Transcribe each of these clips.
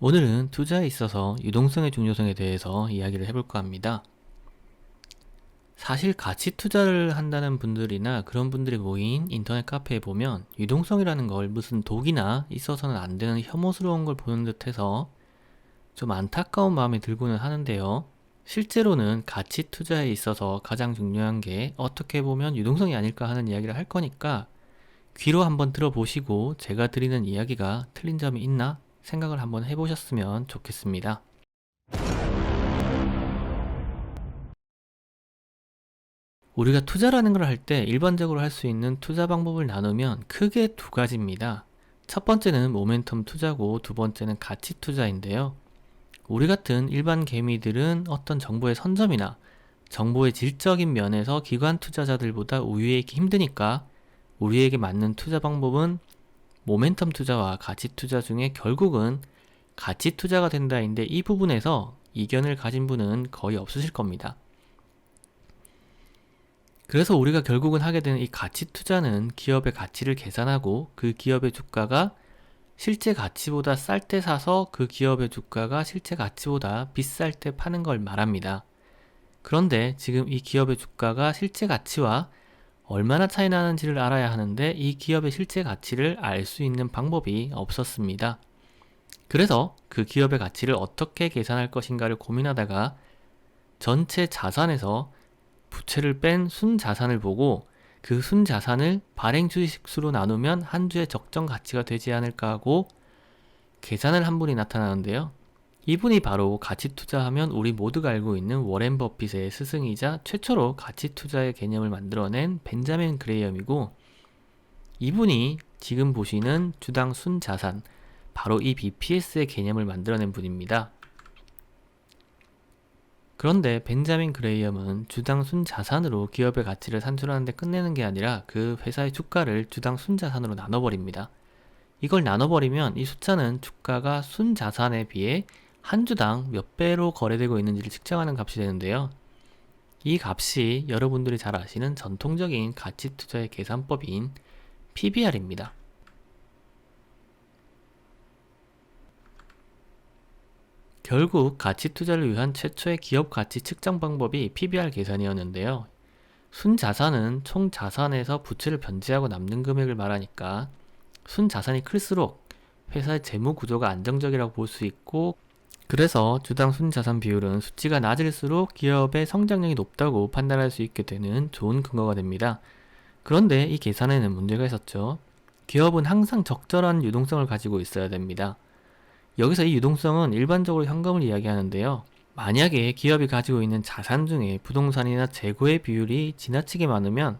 오늘은 투자에 있어서 유동성의 중요성에 대해서 이야기를 해볼까 합니다. 사실 가치 투자를 한다는 분들이나 그런 분들이 모인 인터넷 카페에 보면 유동성이라는 걸 무슨 독이나 있어서는 안 되는 혐오스러운 걸 보는 듯 해서 좀 안타까운 마음이 들고는 하는데요. 실제로는 가치 투자에 있어서 가장 중요한 게 어떻게 보면 유동성이 아닐까 하는 이야기를 할 거니까 귀로 한번 들어보시고 제가 드리는 이야기가 틀린 점이 있나 생각을 한번 해보셨으면 좋겠습니다. 우리가 투자라는 걸 할 때 일반적으로 할 수 있는 투자 방법을 나누면 크게 두 가지입니다. 첫 번째는 모멘텀 투자고 두 번째는 가치 투자인데요. 우리 같은 일반 개미들은 어떤 정보의 선점이나 정보의 질적인 면에서 기관 투자자들보다 우위에 있기 힘드니까 우리에게 맞는 투자 방법은 모멘텀 투자와 가치 투자 중에 결국은 가치 투자가 된다인데 이 부분에서 이견을 가진 분은 거의 없으실 겁니다. 그래서 우리가 결국은 하게 되는 이 가치 투자는 기업의 가치를 계산하고 그 기업의 주가가 실제 가치보다 쌀 때 사서 그 기업의 주가가 실제 가치보다 비쌀 때 파는 걸 말합니다. 그런데 지금 이 기업의 주가가 실제 가치와 얼마나 차이 나는지를 알아야 하는데 이 기업의 실제 가치를 알 수 있는 방법이 없었습니다. 그래서 그 기업의 가치를 어떻게 계산할 것인가를 고민하다가 전체 자산에서 부채를 뺀 순자산을 보고 그 순자산을 발행 주식수로 나누면 한 주의 적정 가치가 되지 않을까 하고 계산을 한 분이 나타나는데요. 이분이 바로 가치 투자하면 우리 모두가 알고 있는 워렌 버핏의 스승이자 최초로 가치 투자의 개념을 만들어낸 벤자민 그레이엄이고 이분이 지금 보시는 주당 순자산 바로 이 BPS의 개념을 만들어낸 분입니다. 그런데 벤자민 그레이엄은 주당 순자산으로 기업의 가치를 산출하는데 끝내는 게 아니라 그 회사의 주가를 주당 순자산으로 나눠버립니다. 이걸 나눠버리면 이 숫자는 주가가 순자산에 비해 한 주당 몇 배로 거래되고 있는지를 측정하는 값이 되는데요. 이 값이 여러분들이 잘 아시는 전통적인 가치 투자의 계산법인 PBR입니다. 결국 가치 투자를 위한 최초의 기업 가치 측정 방법이 PBR 계산이었는데요. 순자산은 총 자산에서 부채를 변제하고 남는 금액을 말하니까 순자산이 클수록 회사의 재무 구조가 안정적이라고 볼 수 있고 그래서 주당 순자산 비율은 수치가 낮을수록 기업의 성장력이 높다고 판단할 수 있게 되는 좋은 근거가 됩니다. 그런데 이 계산에는 문제가 있었죠. 기업은 항상 적절한 유동성을 가지고 있어야 됩니다. 여기서 이 유동성은 일반적으로 현금을 이야기하는데요. 만약에 기업이 가지고 있는 자산 중에 부동산이나 재고의 비율이 지나치게 많으면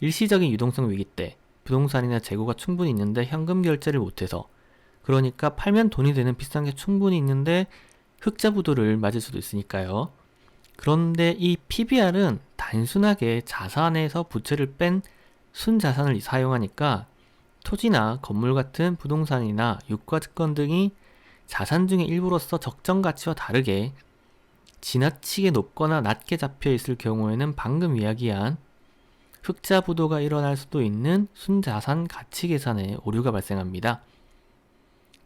일시적인 유동성 위기 때 부동산이나 재고가 충분히 있는데 현금 결제를 못해서 그러니까 팔면 돈이 되는 비싼 게 충분히 있는데 흑자 부도를 맞을 수도 있으니까요. 그런데 이 PBR은 단순하게 자산에서 부채를 뺀 순자산을 사용하니까 토지나 건물 같은 부동산이나 유가증권 등이 자산 중의 일부로서 적정 가치와 다르게 지나치게 높거나 낮게 잡혀 있을 경우에는 방금 이야기한 흑자 부도가 일어날 수도 있는 순자산 가치 계산에 오류가 발생합니다.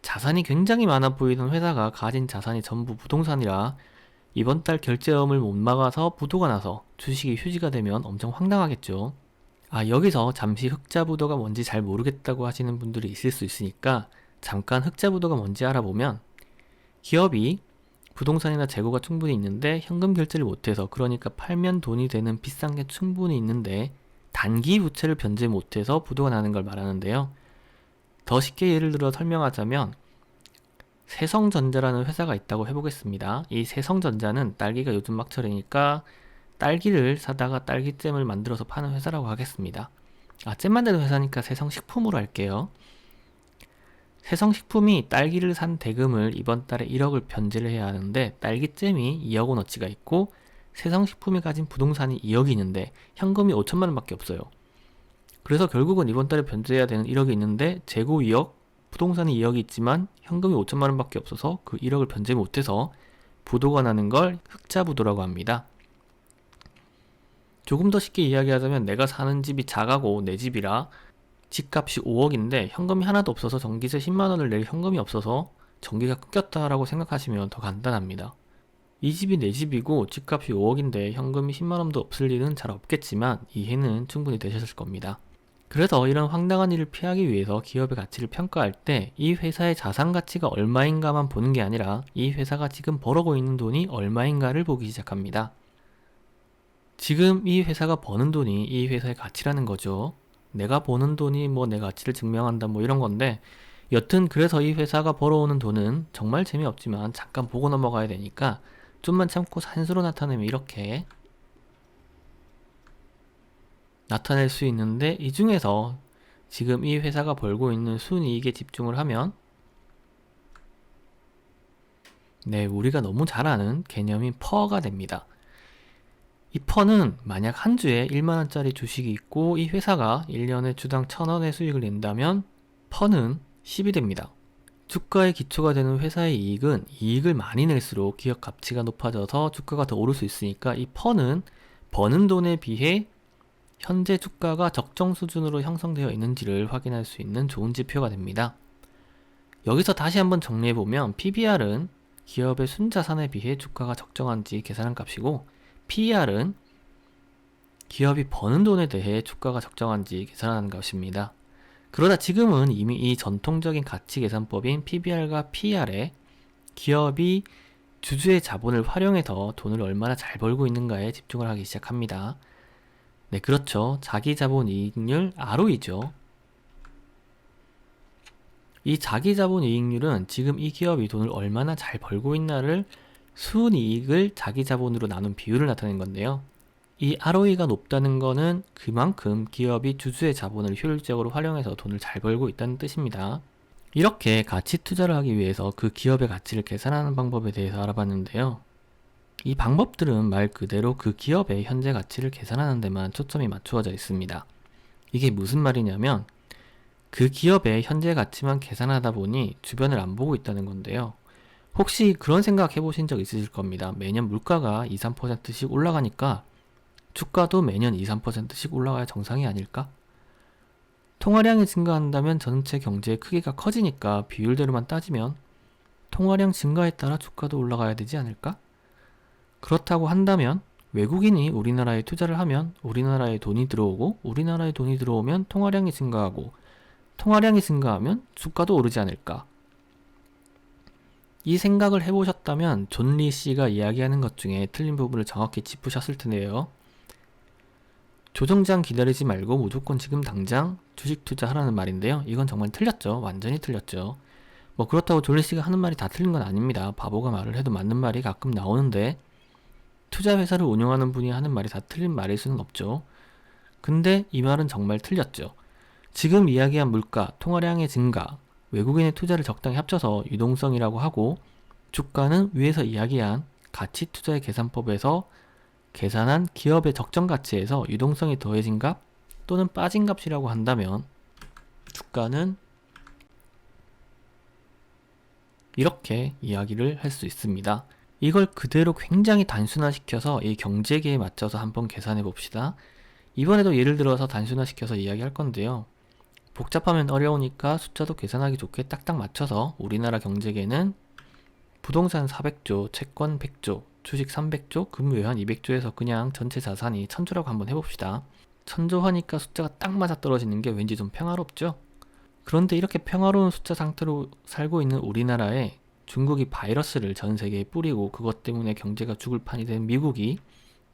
자산이 굉장히 많아 보이던 회사가 가진 자산이 전부 부동산이라 이번 달 결제음을 못 막아서 부도가 나서 주식이 휴지가 되면 엄청 황당하겠죠. 아, 여기서 잠시 흑자 부도가 뭔지 잘 모르겠다고 하시는 분들이 있을 수 있으니까 잠깐 흑자 부도가 뭔지 알아보면 기업이 부동산이나 재고가 충분히 있는데 현금 결제를 못해서 그러니까 팔면 돈이 되는 비싼 게 충분히 있는데 단기 부채를 변제 못해서 부도가 나는 걸 말하는데요. 더 쉽게 예를 들어 설명하자면 세성전자라는 회사가 있다고 해보겠습니다. 이 세성전자는 딸기가 요즘 막철이니까 딸기를 사다가 딸기잼을 만들어서 파는 회사라고 하겠습니다. 아, 잼 만드는 회사니까 세성식품으로 할게요. 세성식품이 딸기를 산 대금을 이번 달에 1억을 변제를 해야 하는데 딸기잼이 2억 원어치가 있고 세성식품이 가진 부동산이 2억이 있는데 현금이 5천만 원밖에 없어요. 그래서 결국은 이번 달에 변제해야 되는 1억이 있는데 재고 2억, 부동산이 2억이 있지만 현금이 5천만 원밖에 없어서 그 1억을 변제 못해서 부도가 나는 걸 흑자부도라고 합니다. 조금 더 쉽게 이야기하자면 내가 사는 집이 작아고 내 집이라 집값이 5억인데 현금이 하나도 없어서 전기세 10만 원을 낼 현금이 없어서 전기가 끊겼다라고 생각하시면 더 간단합니다. 이 집이 내 집이고 집값이 5억인데 현금이 10만 원도 없을 일은 잘 없겠지만 이해는 충분히 되셨을 겁니다. 그래서 이런 황당한 일을 피하기 위해서 기업의 가치를 평가할 때 이 회사의 자산 가치가 얼마인가만 보는 게 아니라 이 회사가 지금 벌어고 있는 돈이 얼마인가를 보기 시작합니다. 지금 이 회사가 버는 돈이 이 회사의 가치라는 거죠. 내가 버는 돈이 뭐 내 가치를 증명한다 뭐 이런 건데 여튼 그래서 이 회사가 벌어오는 돈은 정말 재미없지만 잠깐 보고 넘어가야 되니까 좀만 참고 산수로 나타내면 이렇게 나타낼 수 있는데 이 중에서 지금 이 회사가 벌고 있는 순이익에 집중을 하면 네, 우리가 너무 잘 아는 개념인 퍼가 됩니다. 이 퍼는 만약 한 주에 1만원짜리 주식이 있고 이 회사가 1년에 주당 1000원의 수익을 낸다면 퍼는 10이 됩니다. 주가의 기초가 되는 회사의 이익은 이익을 많이 낼수록 기업 가치가 높아져서 주가가 더 오를 수 있으니까 이 퍼는 버는 돈에 비해 현재 주가가 적정 수준으로 형성되어 있는지를 확인할 수 있는 좋은 지표가 됩니다. 여기서 다시 한번 정리해보면 PBR은 기업의 순자산에 비해 주가가 적정한지 계산한 값이고 PER은 기업이 버는 돈에 대해 주가가 적정한지 계산하는 것입니다. 그러다 지금은 이미 이 전통적인 가치 계산법인 PBR과 PER에 기업이 주주의 자본을 활용해서 돈을 얼마나 잘 벌고 있는가에 집중을 하기 시작합니다. 네, 그렇죠. 자기 자본 이익률 ROE죠. 이 자기 자본 이익률은 지금 이 기업이 돈을 얼마나 잘 벌고 있나를 순이익을 자기 자본으로 나눈 비율을 나타낸 건데요. 이 ROE가 높다는 것은 그만큼 기업이 주주의 자본을 효율적으로 활용해서 돈을 잘 벌고 있다는 뜻입니다. 이렇게 가치 투자를 하기 위해서 그 기업의 가치를 계산하는 방법에 대해서 알아봤는데요. 이 방법들은 말 그대로 그 기업의 현재 가치를 계산하는 데만 초점이 맞추어져 있습니다. 이게 무슨 말이냐면 그 기업의 현재 가치만 계산하다 보니 주변을 안 보고 있다는 건데요. 혹시 그런 생각 해보신 적 있으실 겁니다. 매년 물가가 2, 3%씩 올라가니까 주가도 매년 2, 3%씩 올라가야 정상이 아닐까? 통화량이 증가한다면 전체 경제의 크기가 커지니까 비율대로만 따지면 통화량 증가에 따라 주가도 올라가야 되지 않을까? 그렇다고 한다면 외국인이 우리나라에 투자를 하면 우리나라에 돈이 들어오고 우리나라에 돈이 들어오면 통화량이 증가하고 통화량이 증가하면 주가도 오르지 않을까? 이 생각을 해보셨다면 존리 씨가 이야기하는 것 중에 틀린 부분을 정확히 짚으셨을 텐데요. 조정장 기다리지 말고 무조건 지금 당장 주식 투자하라는 말인데요. 이건 정말 틀렸죠. 완전히 틀렸죠. 뭐 그렇다고 존리 씨가 하는 말이 다 틀린 건 아닙니다. 바보가 말을 해도 맞는 말이 가끔 나오는데 투자 회사를 운영하는 분이 하는 말이 다 틀린 말일 수는 없죠. 근데 이 말은 정말 틀렸죠. 지금 이야기한 물가, 통화량의 증가, 외국인의 투자를 적당히 합쳐서 유동성이라고 하고 주가는 위에서 이야기한 가치 투자의 계산법에서 계산한 기업의 적정 가치에서 유동성이 더해진 값 또는 빠진 값이라고 한다면 주가는 이렇게 이야기를 할 수 있습니다. 이걸 그대로 굉장히 단순화시켜서 이 경제계에 맞춰서 한번 계산해 봅시다. 이번에도 예를 들어서 단순화시켜서 이야기할 건데요. 복잡하면 어려우니까 숫자도 계산하기 좋게 딱딱 맞춰서 우리나라 경제계는 부동산 400조, 채권 100조, 주식 300조, 금외환 200조에서 그냥 전체 자산이 1000조라고 한번 해봅시다. 1000조 하니까 숫자가 딱 맞아 떨어지는 게 왠지 좀 평화롭죠? 그런데 이렇게 평화로운 숫자 상태로 살고 있는 우리나라에 중국이 바이러스를 전 세계에 뿌리고 그것 때문에 경제가 죽을 판이 된 미국이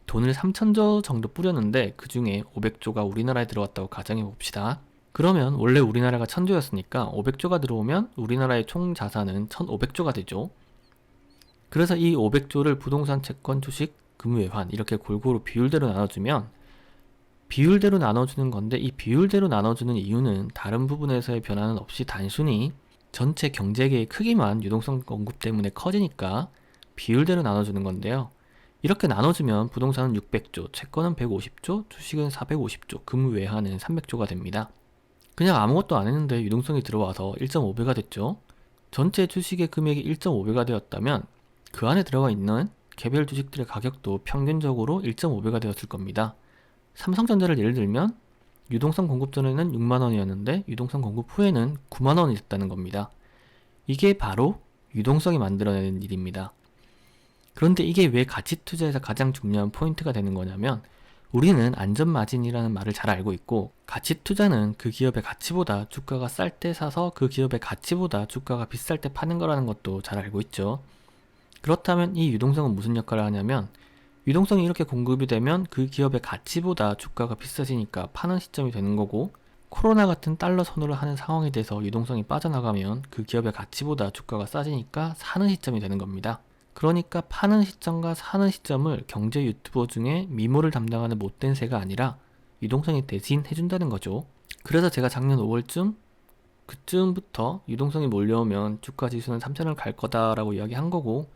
돈을 3천조 정도 뿌렸는데 그 중에 500조가 우리나라에 들어왔다고 가정해 봅시다. 그러면 원래 우리나라가 천조였으니까 500조가 들어오면 우리나라의 총 자산은 1500조가 되죠. 그래서 이 500조를 부동산, 채권, 주식, 금외환 이렇게 골고루 비율대로 나눠주면 비율대로 나눠주는 건데 이 비율대로 나눠주는 이유는 다른 부분에서의 변화는 없이 단순히 전체 경제계의 크기만 유동성 공급 때문에 커지니까 비율대로 나눠주는 건데요. 이렇게 나눠주면 부동산은 600조, 채권은 150조, 주식은 450조, 금외환은 300조가 됩니다. 그냥 아무것도 안 했는데 유동성이 들어와서 1.5배가 됐죠. 전체 주식의 금액이 1.5배가 되었다면 그 안에 들어가 있는 개별 주식들의 가격도 평균적으로 1.5배가 되었을 겁니다. 삼성전자를 예를 들면 유동성 공급 전에는 6만원이었는데 유동성 공급 후에는 9만원이 됐다는 겁니다. 이게 바로 유동성이 만들어내는 일입니다. 그런데 이게 왜 가치 투자에서 가장 중요한 포인트가 되는 거냐면 우리는 안전 마진이라는 말을 잘 알고 있고 가치 투자는 그 기업의 가치보다 주가가 쌀 때 사서 그 기업의 가치보다 주가가 비쌀 때 파는 거라는 것도 잘 알고 있죠. 그렇다면 이 유동성은 무슨 역할을 하냐면 유동성이 이렇게 공급이 되면 그 기업의 가치보다 주가가 비싸지니까 파는 시점이 되는 거고 코로나 같은 달러 선호를 하는 상황에 대해서 유동성이 빠져나가면 그 기업의 가치보다 주가가 싸지니까 사는 시점이 되는 겁니다. 그러니까 파는 시점과 사는 시점을 경제 유튜버 중에 미모를 담당하는 못된 새가 아니라 유동성이 대신 해준다는 거죠. 그래서 제가 작년 5월쯤 그쯤부터 유동성이 몰려오면 주가 지수는 3천을 갈 거다라고 이야기한 거고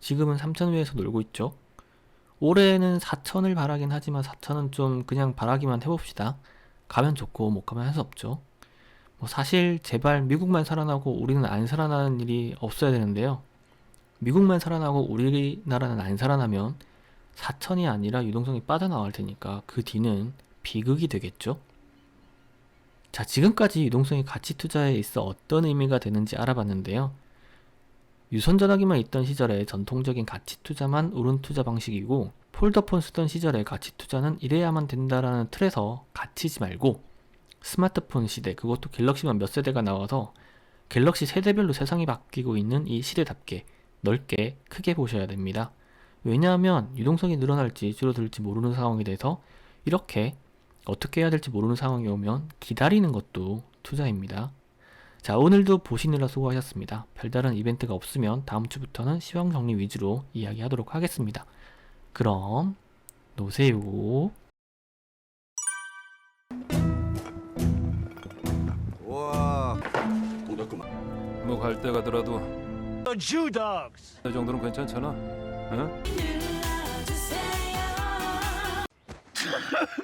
지금은 3천 위에서 놀고 있죠. 올해는 4천을 바라긴 하지만 4천은 좀 그냥 바라기만 해봅시다. 가면 좋고 못 가면 할 수 없죠. 뭐 사실 제발 미국만 살아나고 우리는 안 살아나는 일이 없어야 되는데요. 미국만 살아나고 우리나라는 안 살아나면 4천이 아니라 유동성이 빠져나갈 테니까 그 뒤는 비극이 되겠죠. 자, 지금까지 유동성이 가치 투자에 있어 어떤 의미가 되는지 알아봤는데요. 유선 전화기만 있던 시절에 전통적인 가치 투자만 옳은 투자 방식이고 폴더폰 쓰던 시절에 가치 투자는 이래야만 된다라는 틀에서 갇히지 말고 스마트폰 시대 그것도 갤럭시만 몇 세대가 나와서 갤럭시 세대별로 세상이 바뀌고 있는 이 시대답게 넓게 크게 보셔야 됩니다. 왜냐하면 유동성이 늘어날지 줄어들지 모르는 상황이 돼서 이렇게 어떻게 해야 될지 모르는 상황이 오면 기다리는 것도 투자입니다. 자, 오늘도 보시느라 수고하셨습니다. 별다른 이벤트가 없으면 다음 주부터는 시황 정리 위주로 이야기하도록 하겠습니다. 그럼 노세요. 와뭐갈 때 가더라도 The Jew dogs. 이 정도는 괜찮잖아. 응?